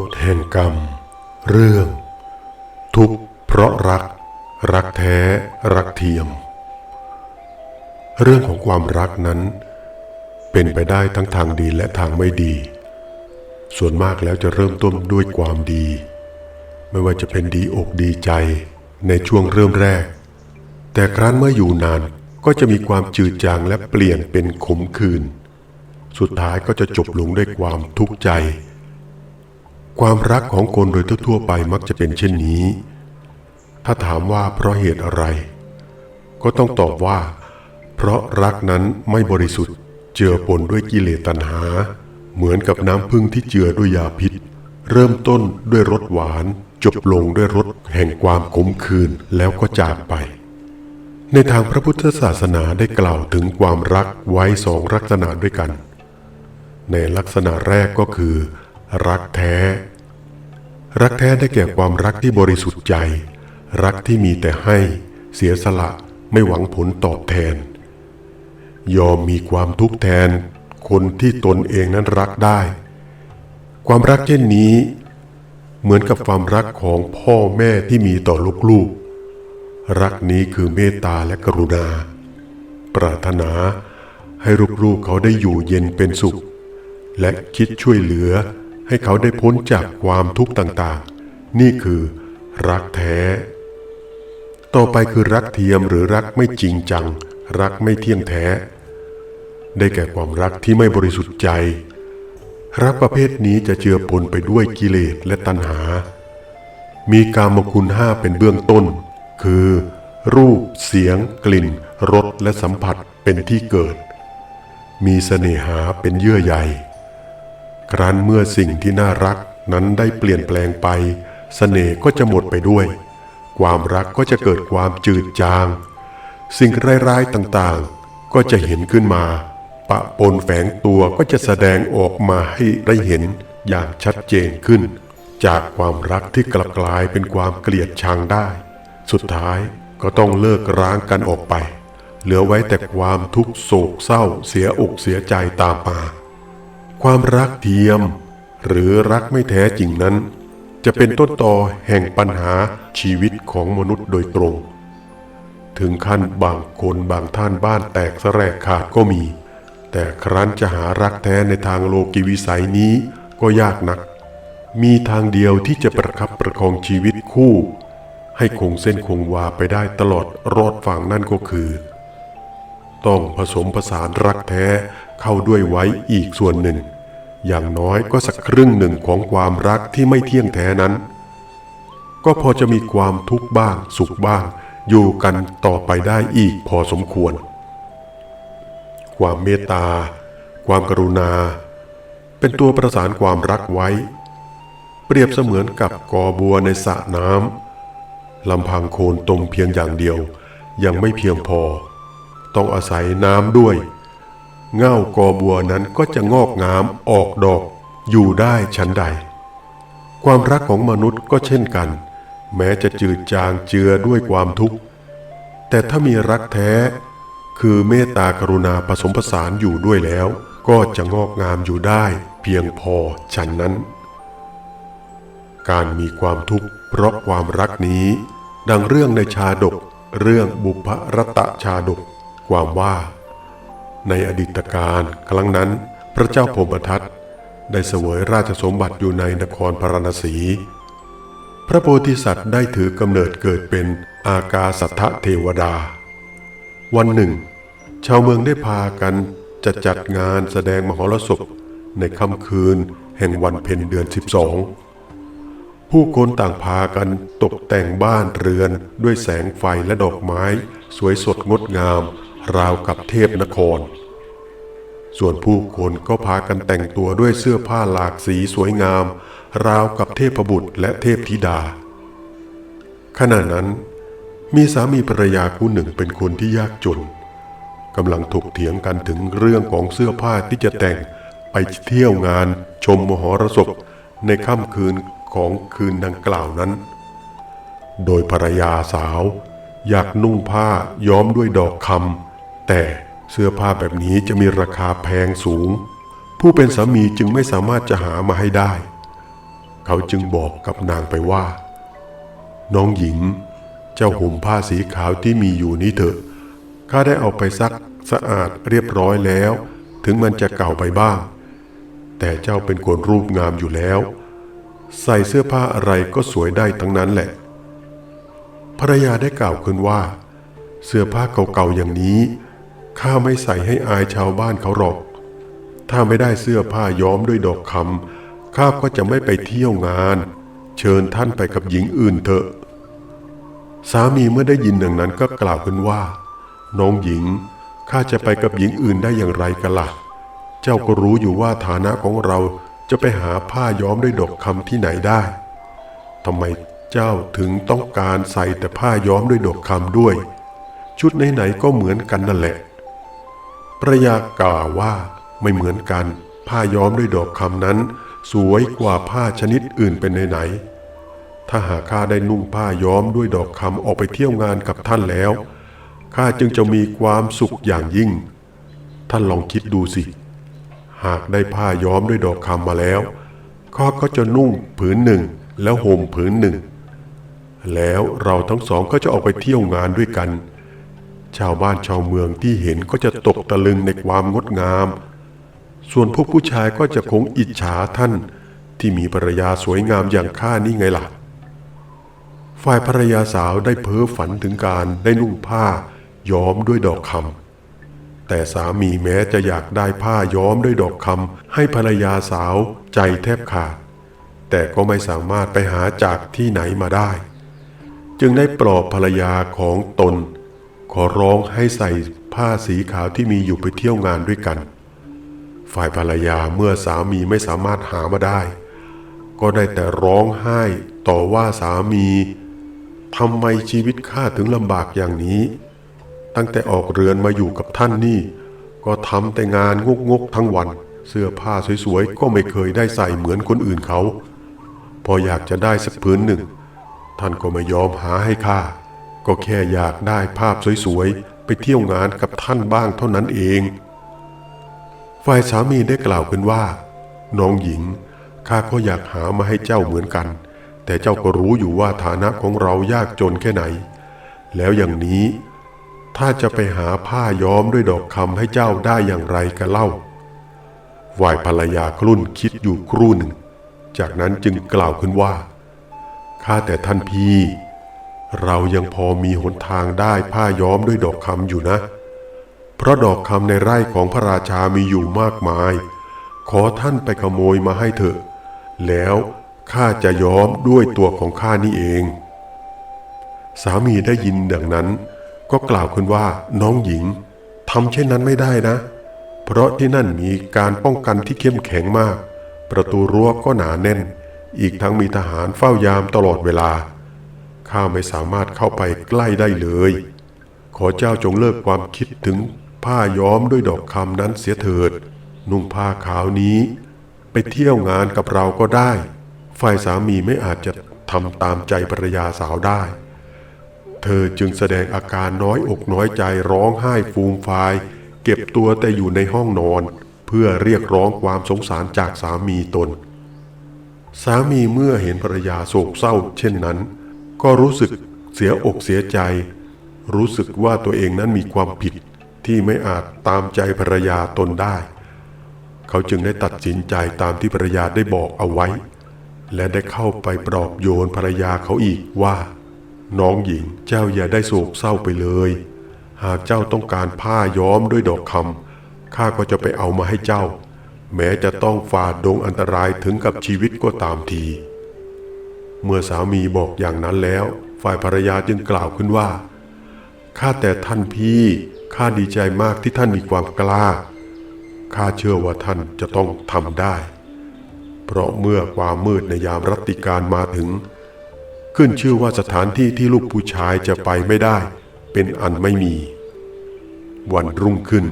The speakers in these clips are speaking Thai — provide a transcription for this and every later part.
ฎแห่งกรรม เรื่อง ทุกข์เพราะรัก รักแท้ รักเทียม เรื่องของความรักนั้น เป็นไปได้ทั้งทางดีและทางไม่ดี ส่วนมากแล้วจะเริ่มต้นด้วยความดี ไม่ว่าจะเป็นดีอกดีใจในช่วงเริ่มแรก แต่ครั้นเมื่ออยู่นานก็จะมีความจืดจางและเปลี่ยนเป็นขมขื่นสุดท้ายก็จะจบลงด้วยความทุกข์ใจ ความรักของคนโดยทั่วไปมักจะเป็นเช่นนี้ ถ้าถามว่าเพราะเหตุอะไร ก็ต้องตอบว่า เพราะรักนั้นไม่บริสุทธิ์ เจือปนด้วยกิเลสตัณหา เหมือนกับน้ำพึ่งที่เจือด้วยยาพิษ เริ่มต้นด้วยรสหวาน จบลงด้วยรสแห่งความขมขื่นแล้วก็จากไป ในทางพระพุทธศาสนาได้กล่าวถึงความรักไว้สองลักษณะด้วยกัน ในลักษณะแรกก็คือ รักแท้ รักแท้ได้แก่ความรักที่บริสุทธิ์ใจ รักที่มีแต่ให้ เสียสละไม่หวังผลตอบแทน ยอมมีความทุกข์แทน คนที่ตนเองนั้นรักได้ ความรักเช่นนี้ เหมือนกับความรักของพ่อแม่ที่มีต่อลูกๆ รักนี้คือเมตตาและกรุณา ปรารถนาให้ลูกๆเขาได้อยู่เย็นเป็นสุข และคิดช่วยเหลือ ให้เขาได้พ้นจากความทุกข์ต่างๆ นี่คือรักแท้ ต่อไปคือรักเทียมหรือรักไม่จริงจัง รักไม่เที่ยงแท้ ได้แก่ความรักที่ไม่บริสุทธิ์ใจ รักประเภทนี้จะเจือปนไปด้วยกิเลสและตัณหา มีกามคุณห้าเป็นเบื้องต้น คือ รูป เสียง กลิ่นรสและสัมผัสเป็นที่เกิด มีเสน่หาเป็นเยื่อใย ครั้นเมื่อสิ่งที่น่ารักนั้นได้เปลี่ยนแปลงไปเสน่ห์ก็จะหมดไปด้วย ความรักก็จะเกิดความจืดจาง สิ่งร้ายๆต่างๆ ก็จะเห็นขึ้นมา ปะปนแฝงตัวก็จะแสดงออกมาให้ได้เห็นอย่างชัดเจนขึ้น จากความรักที่กลับกลายเป็นความเกลียดชังได้ สุดท้ายก็ต้องเลิกร้างกันออกไป เหลือไว้แต่ความทุกโศกเศร้าเสียอกเสียใจตามมา ความรักเทียม หรือรักไม่แท้จริงนั้น จะเป็นต้นตอแห่งปัญหาชีวิตของมนุษย์โดยตรง ถึงขั้นบางคนบางท่านบ้านแตกสะแรกขาดก็มี แต่ครั้นจะหารักแท้ในทางโลกิวิสัยนี้ก็ยากนัก มีทางเดียวที่จะประคับประคองชีวิตคู่ ให้คงเส้นคงวาไปได้ตลอดรอดฝั่งนั่นก็คือ ต้องผสมผสานรักแท้เข้าด้วยไว้อีกส่วนหนึ่ง อย่างน้อยก็สักครึ่งหนึ่งของความรักที่ไม่เที่ยงแท้นั้น ก็พอจะมีความทุกข์บ้างสุขบ้าง อยู่กันต่อไปได้อีกพอสมควร ความเมตตา ความกรุณา เป็นตัวประสานความรักไว้ เปรียบเสมือนกับกอบัวในสระน้ำลำพังโคนตมเพียงอย่างเดียวยังไม่เพียงพอ ต้องอาศัยน้ำด้วย เง่ากอบัวนั้นก็จะงอกงามออกดอก อยู่ได้ชั้นใด ความรักของมนุษย์ก็เช่นกัน แม้จะจืดจางเจือด้วยความทุกข์ แต่ถ้ามีรักแท้ คือเมตตากรุณาผสมผสานอยู่ด้วยแล้ว ก็จะงอกงามอยู่ได้ เพียงพอฉันนั้น การมีความทุกข์เพราะความรักนี้ ดังเรื่องในชาดกเรื่องบุพรตะชาดก ความว่า ในอดีตการครั้งนั้นพระเจ้าพมทัตได้เสวยราชสมบัติอยู่ในนครพาราณสี พระโพธิสัตว์ได้ถือกำเนิดเกิดเป็นอากาสัทธเทวดา วันหนึ่ง ชาวเมืองได้พากันจะจัดงานแสดงมหรสพในค่ำคืนแห่งวันเพ็ญเดือน 12 ผู้คนต่างพากันตกแต่งบ้านเรือนด้วยแสงไฟและดอกไม้ สวยสดงดงาม ราวกับเทพนคร ส่วนผู้คนก็พากันแต่งตัวด้วยเสื้อผ้าหลากสีสวยงาม ราวกับเทพบุตรและเทพธิดา ขณะนั้น มีสามีภรรยาคู่หนึ่งเป็นคนที่ยากจนกำลังถกเถียงกันถึงเรื่องของเสื้อผ้าที่จะแต่งไปเที่ยวงานชมมหรสพในค่ำคืนของคืนดังกล่าวนั้น โดยภรรยาสาว อยากนุ่งผ้าย้อมด้วยดอกคำ แต่เสื้อผ้าแบบนี้จะมีราคาแพงสูง ผู้เป็นสามีจึงไม่สามารถจะหามาให้ได้ เขาจึงบอกกับนางไปว่า น้องหญิง เจ้าห่มผ้าสีขาวที่มีอยู่นี้เถอะข้าได้เอาไปซักสะอาดเรียบร้อยแล้ว ถึงมันจะเก่าไปบ้าง แต่เจ้าเป็นคนรูปงามอยู่แล้ว ใส่เสื้อผ้าอะไรก็สวยได้ทั้งนั้นแหละภรรยาได้กล่าวขึ้นว่า เสื้อผ้าเก่าๆอย่างนี้ ข้าไม่ใส่ให้อายชาวบ้านเขาหรอก ถ้าไม่ได้เสื้อผ้าย้อมด้วยดอกคำข้าก็จะไม่ไปเที่ยวงาน เชิญท่านไปกับหญิงอื่นเถอะ สามีเมื่อได้ยินดังนั้นก็กล่าวขึ้นว่า น้องหญิงข้าจะไปกับหญิงอื่นได้อย่างไรกันล่ะ เจ้าก็รู้อยู่ว่าฐานะของเราจะไปหาผ้าย้อมด้วยดอกคำที่ไหนได้ทำไมเจ้าถึงต้องการใส่แต่ผ้าย้อมด้วยดอกคำด้วย ชุดไหนๆก็เหมือนกันนั่นแหละ ภรยากล่าวว่าไม่เหมือนกัน ผ้าย้อมด้วยดอกคำนั้น สวยกว่าผ้าชนิดอื่นเป็นไหนๆถ้าหากข้าได้นุ่งผ้าย้อมด้วยดอกคำออกไปเที่ยวงานกับท่านแล้วข้าจึงจะมีความสุขอย่างยิ่ง ท่านลองคิดดูสิ หากได้ผ้าย้อมด้วยดอกคำมาแล้วข้าก็จะนุ่งผืนหนึ่งแล้วห่มผืนหนึ่ง แล้วเราทั้งสองก็จะออกไปเที่ยวงานด้วยกัน ชาวบ้านชาวเมืองที่เห็นก็จะตกตะลึงในความงดงาม ส่วนพวกผู้ชายก็จะคงอิจฉาท่านที่มีภรรยาสวยงามอย่างข้านี่ไงล่ะ ฝ่ายภรรยาสาวได้เพ้อฝันถึงการได้นุ่งผ้าย้อมด้วยดอกคำแต่สามีแม้จะอยากได้ผ้าย้อมด้วยดอกคำให้ภรรยาสาวใจแทบขาด แต่ก็ไม่สามารถไปหาจากที่ไหนมาได้ จึงได้ปลอบภรรยาของตน ขอร้องให้ใส่ผ้าสีขาวที่มีอยู่ไปเที่ยวงานด้วยกัน ฝ่ายภรรยาเมื่อสามีไม่สามารถหามาได้ ก็ได้แต่ร้องไห้ต่อว่าสามีทำไมชีวิตข้าถึงลำบากอย่างนี้ ตั้งแต่ออกเรือนมาอยู่กับท่านนี่ ก็ทำแต่งานงกงกทั้งวัน เสื้อผ้าสวยๆ ก็ไม่เคยได้ใส่เหมือนคนอื่นเขา พออยากจะได้สักพื้นหนึ่ง ท่านก็ไม่ยอมหาให้ข้า ก็แค่อยากได้ภาพสวยๆ ไปเที่ยวงานกับท่านบ้างเท่านั้นเอง ฝ่ายสามีได้กล่าวขึ้นว่า น้องหญิง ข้าก็อยากหามาให้เจ้าเหมือนกัน แต่เจ้าก็รู้อยู่ว่าฐานะของเรายากจนแค่ไหน แล้วอย่างนี้ ถ้าจะไปหาผ้าย้อมด้วยดอกคำให้เจ้าได้อย่างไรกันเล่าฝ่ายภรรยาครุ่นคิดอยู่ครู่หนึ่ง จากนั้นจึงกล่าวขึ้นว่า ข้าแต่ท่านพี่ เรายังพอมีหนทางได้ผ้าย้อมด้วยดอกคำอยู่นะ เพราะดอกคำในไร่ของพระราชามีอยู่มากมาย ขอท่านไปขโมยมาให้เถอะ แล้วข้าจะย้อมด้วยตัวของข้านี่เอง สามีได้ยินดังนั้น ก็กล่าวขึ้นว่าน้องหญิงทำเช่นนั้นไม่ได้นะ เพราะที่นั่นมีการป้องกันที่เข้มแข็งมาก ประตูรั้วก็หนาแน่น อีกทั้งมีทหารเฝ้ายามตลอดเวลา ข้าไม่สามารถเข้าไปใกล้ได้เลย ขอเจ้าจงเลิกความคิดถึงผ้าย้อมด้วยดอกคำนั้นเสียเถิด นุ่งผ้าขาวนี้ ไปเที่ยวงานกับเราก็ได้ ฝ่ายสามีไม่อาจจะทำตามใจภรรยาสาวได้ เธอจึงแสดงอาการน้อยอกน้อยใจร้องไห้ฟูมฟาย เก็บตัวแต่อยู่ในห้องนอน เพื่อเรียกร้องความสงสารจากสามีตน สามีเมื่อเห็นภรรยาโศกเศร้า เช่นนั้น ก็รู้สึกเสียอกเสียใจ รู้สึกว่าตัวเองนั้นมีความผิดที่ไม่อาจตามใจภรรยาตนได้ เขาจึงได้ตัดสินใจตามที่ภรรยาได้บอกเอาไว้ และได้เข้าไปปลอบโยนภรรยาเขาอีกว่า น้องหญิงเจ้าอย่าได้โศกเศร้าไปเลย หากเจ้าต้องการผ้าย้อมด้วยดอกคำข้าก็จะไปเอามาให้เจ้า แม้จะต้องฝ่าดงอันตรายถึงกับชีวิตก็ตามที เมื่อสามีบอกอย่างนั้นแล้ว ฝ่ายภรรยาจึงกล่าวขึ้นว่า ข้าแต่ท่านพี่ ข้าดีใจมากที่ท่านมีความกล้า ข้าเชื่อว่าท่านจะต้องทำได้ เพราะเมื่อความมืดในยามรัตติการมาถึง ขึ้นชื่อว่าสถานที่ที่ลูกผู้ชายจะไปไม่ได้ เป็นอันไม่มี วันรุ่งขึ้น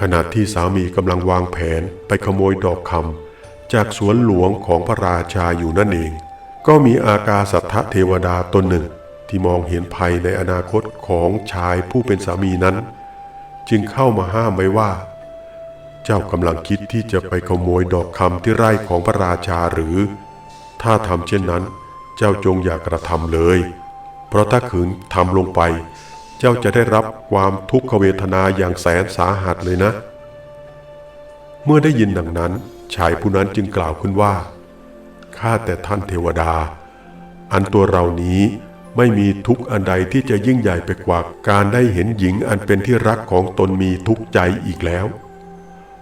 ขณะที่สามีกำลังวางแผนไปขโมยดอกคำจากสวนหลวงของพระราชาอยู่นั่นเอง ก็มีอากาสัทธเทวดาตนหนึ่งที่มองเห็นภัยในอนาคตของชายผู้เป็นสามีนั้น จึงเข้ามาห้ามไว้ว่า เจ้ากำลังคิดที่จะไปขโมยดอกคำที่ไร่ของพระราชาหรือ ถ้าทำเช่นนั้น เจ้าจงอย่ากระทำเลย เพราะถ้าขืนทำลงไป เจ้าจะได้รับความทุกขเวทนาอย่างแสนสาหัสเลยนะ เมื่อได้ยินดังนั้น ชายผู้นั้นจึงกล่าวขึ้นว่า ข้าแต่ท่านเทวดา อันตัวเรานี้ไม่มีทุกข์อันใดที่จะยิ่งใหญ่ไปกว่าการได้เห็นหญิงอันเป็นที่รักของตนมีทุกข์ใจอีกแล้ว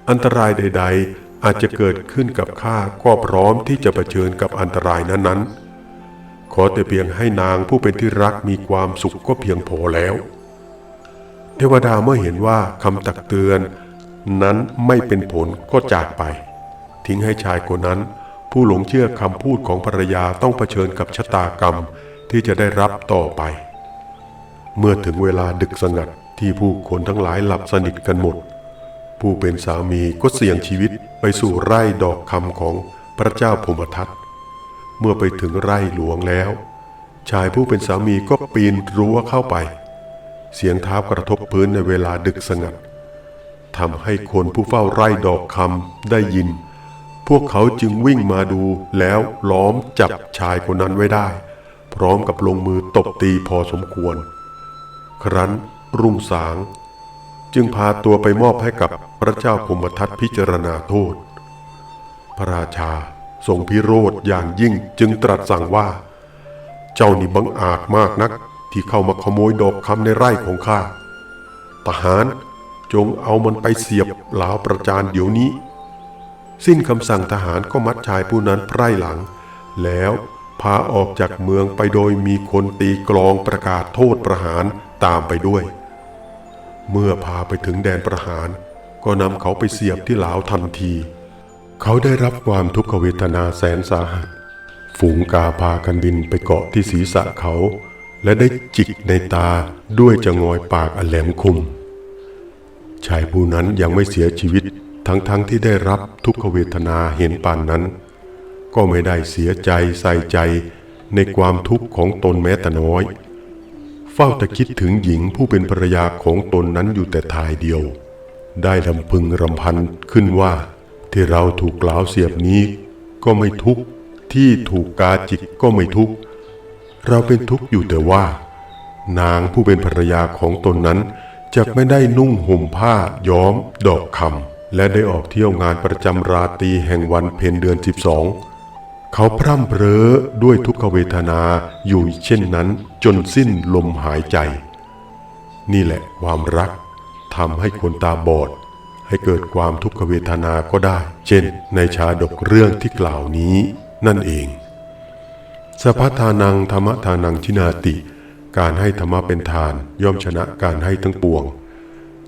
อันตรายใด ๆ อาจจะเกิดขึ้นกับข้าก็พร้อมที่จะเผชิญกับอันตรายนั้นๆ ขอแต่เพียงให้นางผู้เป็นที่รักมีความสุขก็เพียงพอแล้ว เทวดาเมื่อเห็นว่าคำตักเตือนนั้นไม่เป็นผลก็จากไป ทิ้งให้ชายคนนั้น ผู้หลงเชื่อคำพูดของภรรยาต้องเผชิญกับชะตากรรมที่จะได้รับต่อไป เมื่อถึงเวลาดึกสงัดที่ผู้คนทั้งหลายหลับสนิทกันหมด ผู้เป็นสามีก็เสี่ยงชีวิตไปสู่ไร่ดอกคำของพระเจ้าพมทัตเมื่อไปถึงไร่หลวงแล้ว ชายผู้เป็นสามีก็ปีนรั้วเข้าไป เสียงเท้ากระทบพื้นในเวลาดึกสงัดทำให้คนผู้เฝ้าไร่ดอกคำได้ยิน วกเขาจึงวิ่งมาดูแล้วล้อมจับชายคนนั้นไว้ได้ พร้อมกับลงมือตบตีพอสมควร ครั้นรุ่งสาง จึงพาตัวไปมอบให้กับพระเจ้าพมทัตพิจารณาโทษ พระราชาทรงพิโรธอย่างยิ่งจึงตรัสสั่งว่า เจ้านี่บังอาจมากนักที่เข้ามาขโมยดอกคำในไร่ของข้าทหารจงเอามันไปเสียบหลาวประจานเดี๋ยวนี้ สิ้นคำสั่งทหารก็มัดชายผู้นั้นไพร่หลัง แล้วพาออกจากเมืองไปโดยมีคนตีกลองประกาศโทษประหารตามไปด้วย เมื่อพาไปถึงแดนประหาร ก็นำเขาไปเสียบที่หลาวทันที เขาได้รับความทุกขเวทนาแสนสาหัส ฝูงกาพากันบินไปเกาะที่ศีรษะเขา และได้จิกในตาด้วยจะงอยปากอแหลมคมชายผู้นั้นยังไม่เสียชีวิต ทั้งๆทที่ได้รับทุกขเวทนาเห็นปานนั้น ก็ไม่ได้เสียใจใส่ใจในความทุกข์ของตนแม้แต่น้อย เฝ้าแต่คิดถึงหญิงผู้เป็นภรรยาของตนนั้นอยู่แต่ทายเดียว ได้ลำพึงรำพันขึ้นว่าที่เราถูกกล่าวเสียบนี้ ก็ไม่ทุกข์ที่ถูกกาจิกก็ไม่ทุกข์เราเป็นทุกข์อยู่แต่ว่า นางผู้เป็นภรรยาของตนนั้นจะไม่ได้นุ่งห่มผ้าย้อมดอกคำ และได้ออกเที่ยวงานประจำราตรีแห่งวันเพ็ญเดือน 12 เขาพร่ำเพรอด้วยทุกขเวทนาอยู่เช่นนั้นจนสิ้นลมหายใจ นี่แหละความรักทำให้คนตาบอด ให้เกิดความทุกขเวทนาก็ได้ เช่น ในชาดกเรื่องที่กล่าวนี้นั่นเองสพัทานังธรรมทานังชินาติ การให้ธรรมะเป็นทานย่อมชนะการให้ทั้งปวง